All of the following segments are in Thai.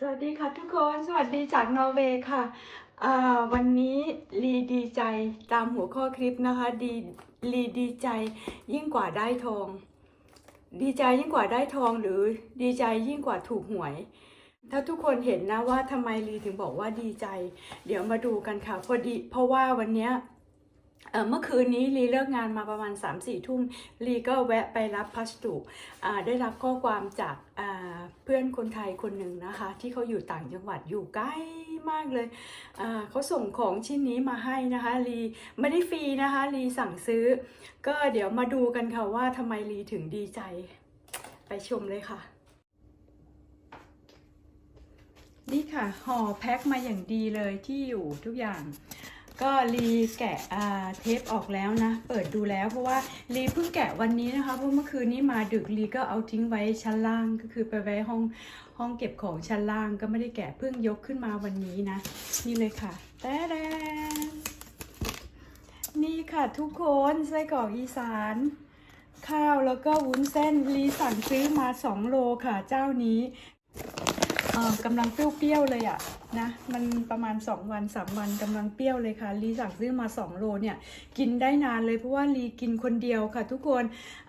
สวัสดีค่ะทุกคน สวัสดีจากนอร์เวย์ค่ะ วันนี้ลีดีใจตามหัวข้อคลิปนะคะดีลีดีใจยิ่งกว่าได้ทอง ดีใจยิ่งกว่าได้ทองหรือดีใจยิ่งกว่าถูกหวย ถ้าทุกคนเห็นนะว่าทำไมลีถึงบอกว่าดีใจ เดี๋ยวมาดูกันค่ะพอดีเพราะว่าวันนี้ เมื่อคืนนี้ลีเลิกงานมาประมาณ 3-4ทุ่มลีก็แวะไปรับพัสดุได้รับข้อความจากเพื่อนคนไทยคนหนึ่งนะคะ ที่เขาอยู่ต่างจังหวัดอยู่ใกล้มากเลยเขาส่งของชิ้นนี้มาให้นะคะลีไม่ได้ฟรีนะคะลีสั่งซื้อ ก็เดี๋ยวมาดูกันค่ะว่าทำไมลีถึงดีใจ ไปชมเลยค่ะ นี่ค่ะห่อแพ็คมาอย่างดีเลยที่อยู่ทุกอย่าง ก็รีแกะเทปออกแล้วนะ เปิดดูแล้วเพราะว่ารีเพิ่งแกะวันนี้นะคะ เพราะเมื่อคืนนี้มาดึกรีก็เอาทิ้งไว้ชั้นล่างก็คือไปไว้ห้องห้องเก็บของชั้นล่างก็ไม่ได้แกะเพิ่งยกขึ้นมาวันนี้นะ นี่เลยค่ะแต่แดนนี่ค่ะทุกคนไส้กรอกอีสาน ข้าวแล้วก็วุ้นเส้นรีสั่งซื้อมา 2 โลค่ะเจ้านี้ อกำลังเปรี้ยวๆเลยอะนะมันประมาณ 2 วัน 3 วันกำลังเปรี้ยวเลยค่ะรีสั่งซื้อมา 2 โลเนี่ยกินได้นานเลยเพราะว่ารีกินคนเดียวค่ะ ทุกคน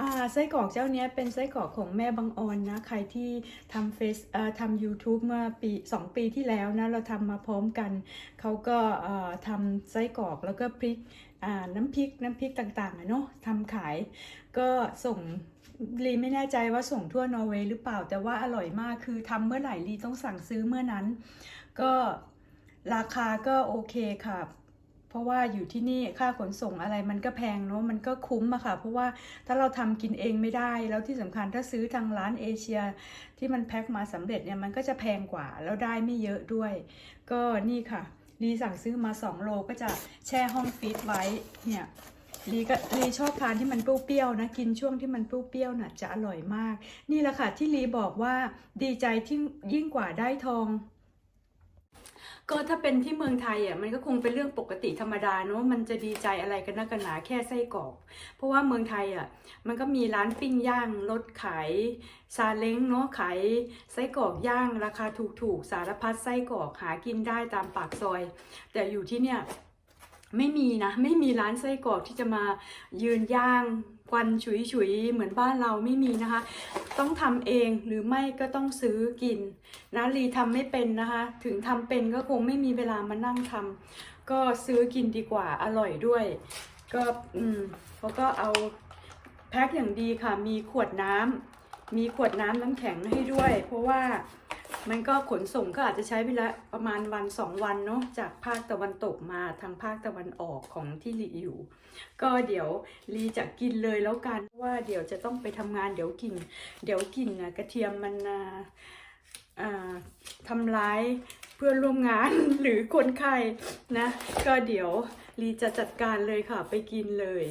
อ่าไส้กรอกเจ้านี้เป็นไส้กรอกของแม่บางออนนะใครที่ทำเฟซเอ่อทำ YouTube เมื่อปี 2 ปีที่แล้วนะเราทำมาพร้อมกัน เขาก็เอ่อทำไส้กรอกแล้วก็พริกน้ำพริกน้ำพริกต่างๆอะเนาะทำขายก็ส่ง ลีไม่แน่ใจว่าส่งทั่วนอร์เวย์หรือเปล่า แต่ว่าอร่อยมากคือทำเมื่อไหร่ลีต้องสั่งซื้อเมื่อนั้น ก็ราคาก็โอเคค่ะ เพราะว่าอยู่ที่นี่ค่าขนส่งอะไรมันก็แพงเนาะมันก็คุ้มอะค่ะ เพราะว่าถ้าเราทำกินเองไม่ได้ แล้วที่สำคัญถ้าซื้อทางร้านเอเชีย ที่มันแพ็คมาสำเร็จเนี่ยมันก็จะแพงกว่าแล้วได้ไม่เยอะด้วย ก็นี่ค่ะลีสั่งซื้อมา2โลก็จะแช่ห้องฟรีไว้เนี่ย ลีก็ลีชอบทานที่มันเปรี้ยวๆนะ กินช่วงที่มันเปรี้ยวๆน่ะจะอร่อยมาก นี่แหละค่ะที่ลีบอกว่าดีใจที่ยิ่งกว่าได้ทองก็ถ้าเป็นที่เมืองไทยอะมันก็คงเป็นเรื่องปกติธรรมดาเนอะมันจะดีใจอะไรกันนักกันหนาแค่ไส้กรอก เพราะว่าเมืองไทยอะมันก็มีร้านปิ้งย่างรถขายซาเล้งเนาะขายไส้กรอกย่างราคาถูกๆ สารพัดไส้กรอกหากินได้ตามปากซอย แต่อยู่ที่เนี่ย ไม่มีนะ ไม่มีร้านไส้กรอกที่จะมายืนย่างควันฉุยๆเหมือนบ้านเราไม่มีนะคะ ต้องทำเองหรือไม่ก็ต้องซื้อกินนะลีทำไม่เป็นนะคะ ถึงทำเป็นก็คงไม่มีเวลามานั่งทำก็ซื้อกินดีกว่าอร่อยด้วย ก็อืมเขาก็เอาแพ็คอย่างดีค่ะ มีขวดน้ำมีขวดน้ำน้ำแข็งให้ด้วย เพราะว่า มันก็ขนส่งก็อาจจะใช้เวลาประมาณวันสองวันเนาะจากภาคตะวันตกมาทางภาคตะวันออกของที่ลีอยู่ ก็เดี๋ยวลีจะกินเลยแล้วกันว่าเดี๋ยวจะต้องไปทำงานเดี๋ยวกิน เดี๋ยวกินนะกระเทียมมันอ่าอ่าทำร้ายเพื่อนร่วมงานหรือคนไข้นะ ก็เดี๋ยวลีจะจัดการเลยค่ะไปกินเลย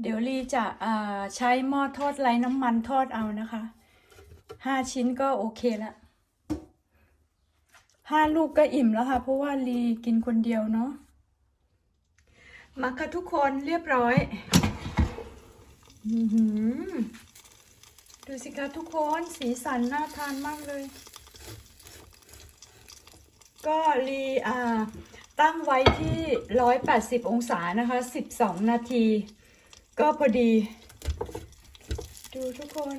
เดี๋ยวลีจะใช้หม้อทอดไร้น้ำมันทอดเอานะคะ ห้าชิ้นก็โอเคละห้าลูกก็อิ่มแล้วค่ะ เพราะว่าลีกินคนเดียวเนาะมาค่ะทุกคนเรียบร้อยอือดูสิคะทุกคนสีสันน่าทานมากเลย ก็รีอ่าตั้งไว้ที่ 180 องศานะคะ 12 นาที ก็พอดี ดูทุกคน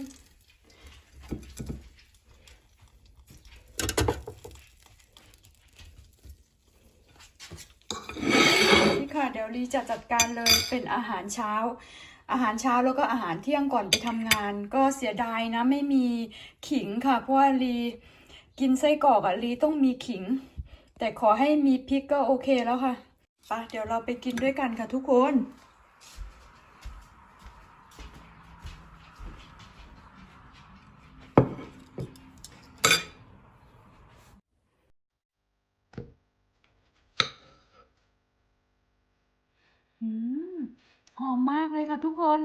นี่ค่ะ เดี๋ยวลีจะจัดการเลยเป็นอาหารเช้า อาหารเช้าแล้วก็อาหารเที่ยงก่อนไปทำงาน ก็เสียดายนะไม่มีขิงค่ะ เพราะว่าลีกินไส้กรอกอะลีต้องมีขิง แต่ขอให้มีพริกก็โอเคแล้วค่ะไปเดี๋ยวเราไปกินด้วยกันค่ะทุกคน อืม หอมมากเลยค่ะทุกคน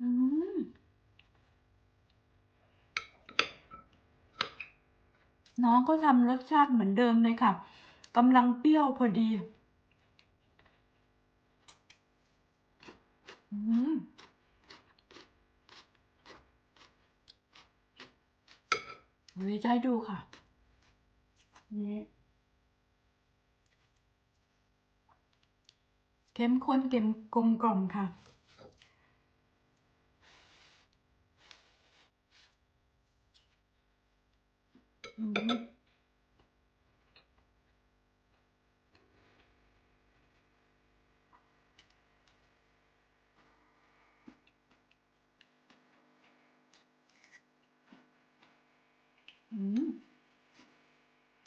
อืมน้องก็ทำรสชาติเหมือนเดิมเลยค่ะกำลังเปรี้ยวพอดี อืมวิจะให้ดูค่ะนี่ เข้มข้นเต็มกลมกล่อมค่ะอืมอืม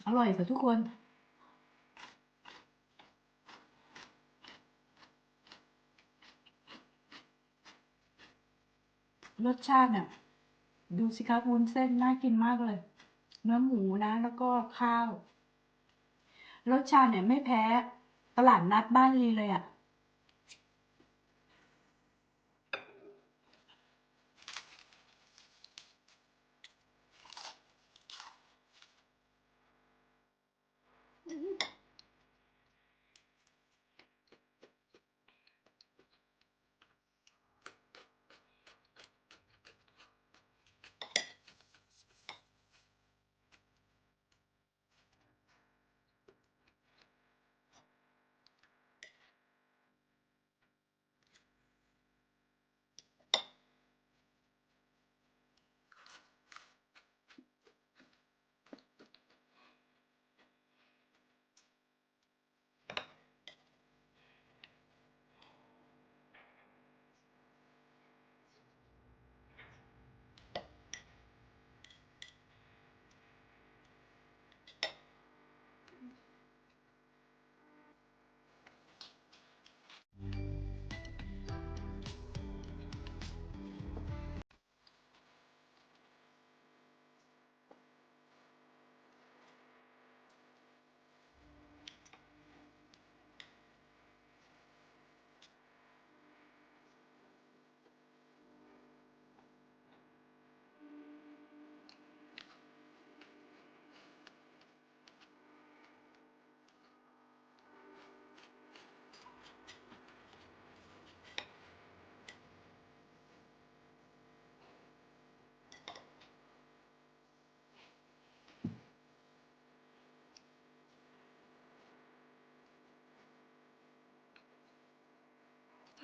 อร่อยค่ะทุกคน รสชาติเนี่ยดูสิคะวุ้นเส้นน่ากินมากเลย เนื้อหมูนะแล้วก็ข้าว รสชาติเนี่ยไม่แพ้ตลาดนัดบ้านลีเลยอะ่ะ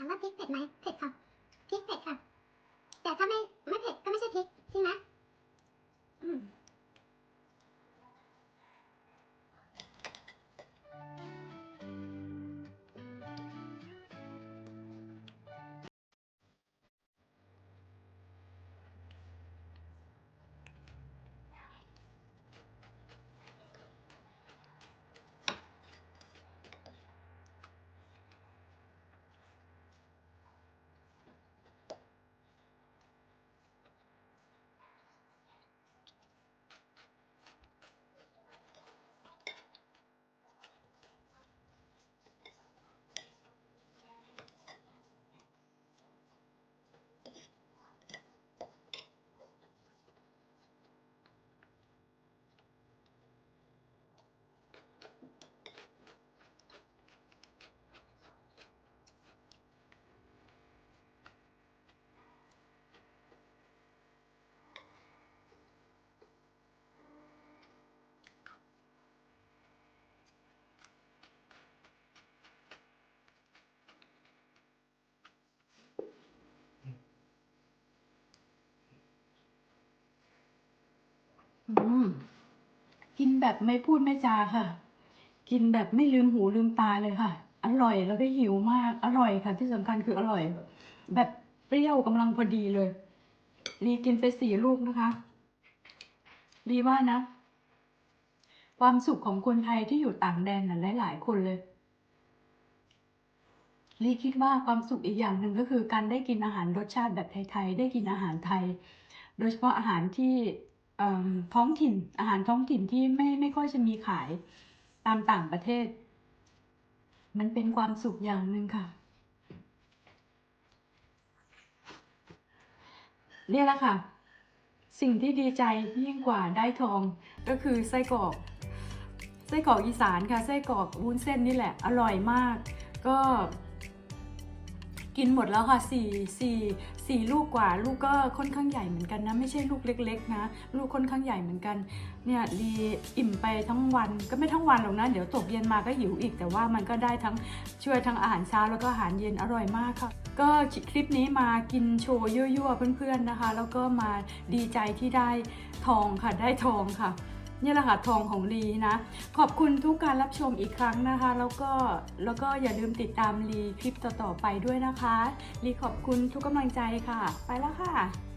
ถามว่าพริกเผ็ดไหมเผ็ดค่ะพริกเผ็ดค่ะ แต่ถ้าไม่ไม่ กินแบบไม่พูดไม่จาค่ะ กินแบบไม่ลืมหูลืมตาเลยค่ะ อร่อยแล้วก็หิวมาก อร่อยค่ะ ที่สำคัญคืออร่อย แบบเปรี้ยวกำลังพอดีเลย รีกินไปสี่ลูกนะคะรีว่านะ ความสุขของคนไทยที่อยู่ต่างแดนน่ะหลายๆคนเลยลีคิดว่าความสุขอีกอย่างหนึ่งก็คือการได้กินอาหารรสชาติแบบไทยๆ ได้กินอาหารไทย โดยเฉพาะอาหารที่ ท้องถิ่นอาหารท้องถิ่นที่ไม่ไม่ค่อยจะมีขายตามต่างประเทศ มันเป็นความสุขอย่างหนึ่งค่ะเนี่ยแหละค่ะ สิ่งที่ดีใจยิ่งกว่าได้ทองก็คือไส้กรอกไส้กรอกอีสานค่ะไส้กรอกวุ้นเส้นนี่แหละ อร่อยมาก ก็ กินหมดแล้วค่ะสี่สี่สี่ลูกกว่า ลูกก็ค่อนข้างใหญ่เหมือนกันนะ ไม่ใช่ลูกเล็ก ๆ นะ ลูกค่อนข้างใหญ่เหมือนกัน เนี่ยลีอิ่มไปทั้งวันก็ไม่ทั้งวันหรอกนะ เดี๋ยวตกเย็นมาก็หิวอีก แต่ว่ามันก็ได้ทั้งช่วยทั้งอาหารเช้าแล้วก็อาหารเย็นอร่อยมากค่ะ ก็คลิปนี้มากินโชว์ยั่วๆเพื่อนๆนะคะ แล้วก็มาดีใจที่ได้ทองค่ะได้ทองค่ะ นี่แหละค่ะทองของลีนะ ขอบคุณทุกการรับชมอีกครั้งนะคะ แล้วก็แล้วก็อย่าลืมติดตามลีคลิปต่อๆไปด้วยนะคะลีขอบคุณทุกกำลังใจค่ะ ไปแล้วค่ะ